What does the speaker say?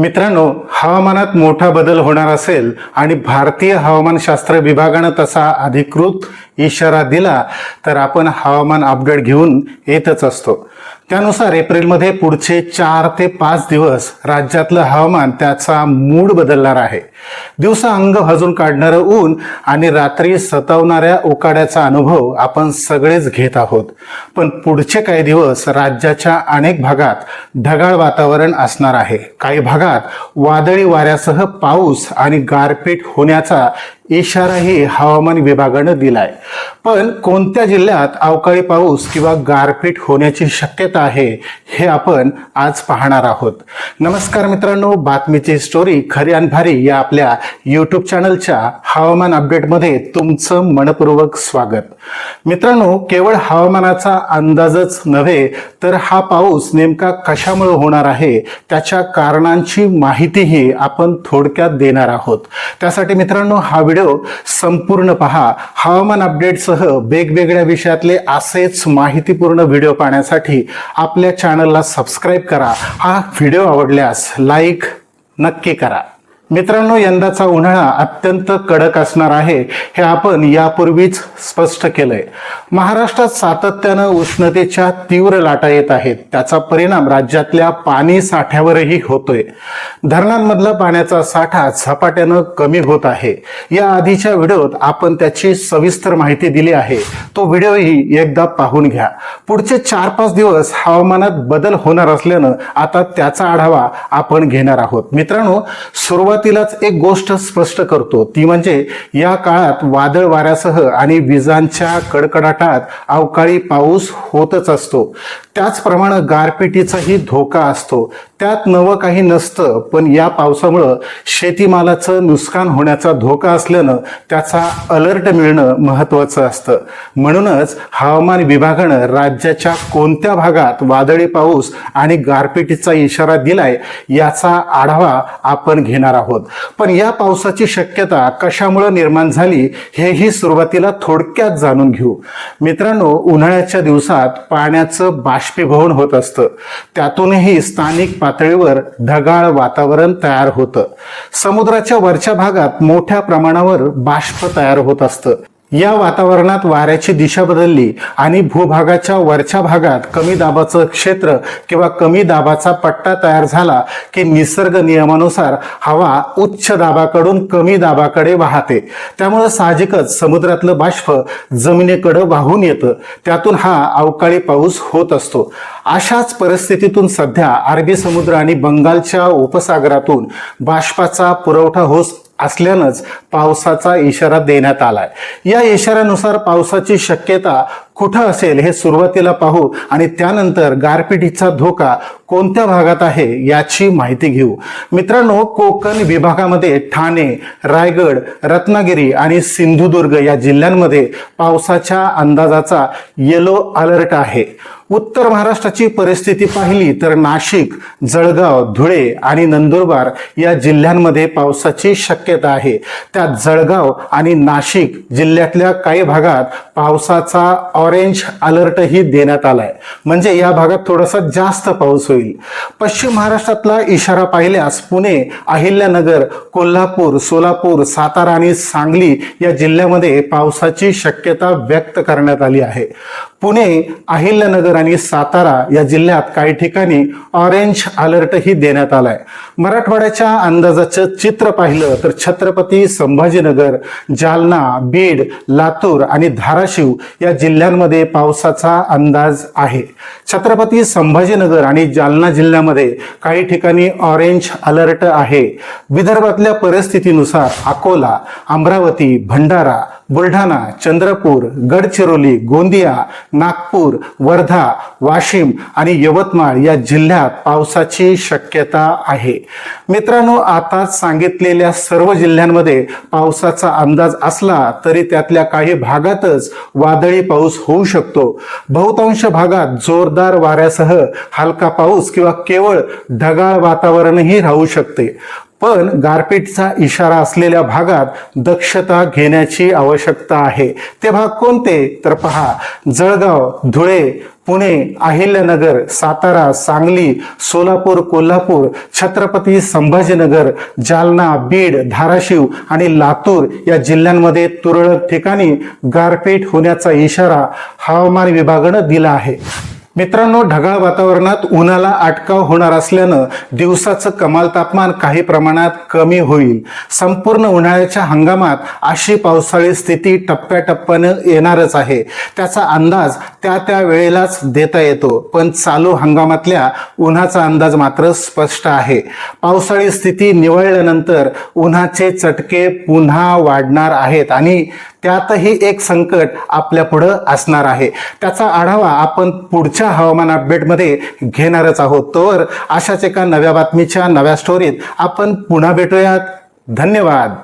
मित्रांनो हवामानात मोठा बदल होणार असेल आणि भारतीय हवामानशास्त्र विभागानं तसा अधिकृत इशारा दिला तर आपण हवामान अपडेट घेऊन येतच असतो. त्यानुसार एप्रिलमध्ये पुढचे चार ते पाच दिवस राज्यातलं हवामान त्याचा मूड बदलणार आहे. दिवसा अंग भाजून काढणारं ऊन आणि रात्री सतावणाऱ्या उकाड्याचा अनुभव आपण सगळेच घेत आहोत. पण पुढचे काही दिवस राज्याच्या अनेक भागात ढगाळ वातावरण असणार आहे. काही भागात वादळी वाऱ्यासह पाऊस आणि गारपीट होण्याचा इशाराही हवामान विभागानं दिलाय. पण कोणत्या जिल्ह्यात अवकाळी पाऊस किंवा गारपीट होण्याची शक्यता आहे हे आपण आज पाहणार आहोत. नमस्कार मित्रांनो बातमीची स्टोरी खरी आणि भारी या आपल्या यूट्यूब चॅनलच्या हवामान अपडेटमध्ये तुमचं मनपूर्वक स्वागत. मित्रांनो केवळ हवामानाचा अंदाजच नव्हे तर हा पाऊस नेमका कशामुळे होणार आहे त्याच्या कारणांची माहितीही आपण थोडक्यात देणार आहोत. त्यासाठी मित्रांनो हा व्हिडिओ संपूर्ण पहा. हवामान अपडेटसह वेगवेगळ्या विषयातले असेच माहितीपूर्ण व्हिडिओ पाहण्यासाठी आपल्या चॅनलला सबस्क्राईब करा. हा व्हिडिओ आवडल्यास लाईक नक्की करा. मित्रांनो यंदाचा उन्हाळा अत्यंत कडक असणार आहे हे आपण यापूर्वीच स्पष्ट केलंय. महाराष्ट्रात सातत्यानं उष्णतेच्या तीव्र लाटा येत आहेत. त्याचा परिणाम राज्यातल्या पाणी साठ्यावरही होतोय. धरणांमधला पाण्याचा साठा झपाट्यानं कमी होत आहे. या आधीच्या व्हिडिओत आपण त्याची सविस्तर माहिती दिली आहे. तो व्हिडिओही एकदा पाहून घ्या. पुढचे चार पाच दिवस हवामानात बदल होणार असल्यानं आता त्याचा आढावा आपण घेणार आहोत. मित्रांनो सुरुवातीलाच एक गोष्ट स्पष्ट करतो. ती म्हणजे या काळात वादळ वाऱ्यासह आणि विजांच्या कडकडाटात अवकाळी पाऊस होतच असतो. त्याचप्रमाणे गारपिटीचाही धोका असतो. त्यात नवं काही नसतं पण या पावसामुळं शेतीमालाचं नुकसान होण्याचा धोका असल्यानं त्याचा अलर्ट मिळणं महत्त्वाचं असतं. म्हणूनच हवामान विभागानं राज्याच्या कोणत्या भागात वादळी पाऊस आणि गारपिटीचा इशारा दिलाय याचा आढावा आपण घेणार आहोत. पण या पावसाची शक्यता कशामुळं निर्माण झाली हेही सुरुवातीला थोडक्यात जाणून घेऊ. मित्रांनो उन्हाळ्याच्या दिवसात पाण्याचं बाष्पीभवन होत असतं. त्यातूनही स्थानिक पातळीवर ढगाळ वातावरण तयार होतं. समुद्राच्या वरच्या भागात मोठ्या प्रमाणावर बाष्प तयार होत असतं. या वातावरणात वाऱ्याची दिशा बदलली आणि भूभागाच्या वरच्या भागात कमी दाबाचं क्षेत्र किंवा कमी दाबाचा पट्टा तयार झाला की निसर्ग नियमानुसार हवा उच्च दाबाकडून कमी दाबाकडे वाहते. त्यामुळं साहजिकच समुद्रातलं बाष्प जमिनीकडे वाहून येतं. त्यातून हा अवकाळी पाऊस होत असतो. अशाच परिस्थितीतून सध्या अरबी समुद्र आणि बंगालच्या उपसागरातून बाष्पाचा पुरवठा होत असल्यानंच पावसाचा इशारा देण्यात आलाय. या इशाऱ्यानुसार पावसाची शक्यता कुठं असेल हे सुरुवातीला पाहू आणि त्यानंतर गारपिटीचा धोका कोणत्या भागात आहे याची माहिती घेऊ. मित्रांनो कोकण विभागामध्ये ठाणे रायगड रत्नागिरी आणि सिंधुदुर्ग या जिल्ह्यांमध्ये पावसाच्या अंदाजाचा येलो अलर्ट आहे. उत्तर महाराष्ट्राची परिस्थिती पाहिली तर नाशिक जळगाव धुळे आणि नंदुरबार या जिल्ह्यांमध्ये पावसाची शक्यता आहे. त्यात जळगाव आणि नाशिक जिल्ह्यातल्या काही भागात पावसाचा ऑरेंज अलर्टही देण्यात आलाय. म्हणजे या भागात थोडासा जास्त पाऊस होईल. पश्चिम महाराष्ट्रातला इशारा पाहिल्यास पुणे अहिल्यानगर कोल्हापूर सोलापूर सातारा आणि सांगली या जिल्ह्यामध्ये पावसाची शक्यता व्यक्त करण्यात आली आहे. पुणे अहिल्यानगर आणि सातारा या जिल्ह्यात काही ठिकाणी ऑरेंज अलर्टही देण्यात आलाय. मराठवाड्याच्या अंदाजाचं चित्र पाहिलं तर छत्रपती संभाजीनगर जालना बीड लातूर आणि धाराशिव या जिल्ह्यांमध्ये पावसाचा अंदाज आहे. छत्रपती संभाजीनगर आणि जालना जिल्ह्यामध्ये काही ठिकाणी ऑरेंज अलर्ट आहे. विदर्भातल्या परिस्थितीनुसार अकोला अमरावती भंडारा बुलढाणा चंद्रपूर गडचिरोली गोंदिया नागपूर वर्धा वाशिम आणि यवतमाळ या जिल्ह्यात पावसाची शक्यता आहे. मित्रांनो आता सांगितलेल्या सर्व जिल्ह्यांमध्ये पावसाचा अंदाज असला तरी त्यातल्या काही भागातच वादळी पाऊस होऊ शकतो. बहुतांश भागात जोरदार वाऱ्यासह हलका पाऊस किंवा केवळ ढगाळ वातावरणही राहू शकते. पण गारपीटचा इशारा असलेल्या भागात दक्षता घेण्याची आवश्यकता आहे. ते भाग कोणते? तर पहा जळगाव धुळे पुणे अहिल्यानगर सातारा सांगली सोलापूर कोल्हापूर छत्रपती संभाजीनगर जालना बीड धाराशिव आणि लातूर या जिल्ह्यांमध्ये तुरळक ठिकाणी गारपीट होण्याचा इशारा हवामान विभागानं दिला आहे. मित्रांनो ढगाळ वातावरणात उन्हाला अटकाव होणार असल्यानं दिवसाचं कमाल तापमान काही प्रमाणात कमी होईल. संपूर्ण उन्हाळ्याच्या हंगामात अशी पावसाळी स्थिती टप्प्याटप्प्यानं येणारच आहे. त्याचा अंदाज त्या त्या वेळेलाच देता येतो पण चालू हंगामातल्या उन्हाचा अंदाज मात्र स्पष्ट आहे. पावसाळी स्थिती निवळल्यानंतर उन्हाचे चटके पुन्हा वाढणार आहेत आणि त्यातही एक संकट आपल्या पुढं असणार आहे. त्याचा आढावा आपण पुढच्या हवामान अपडेटमध्ये घेणारच आहोत. तर अशाच एका नव्या बातमीच्या नव्या स्टोरीत आपण पुन्हा भेटूयात. धन्यवाद.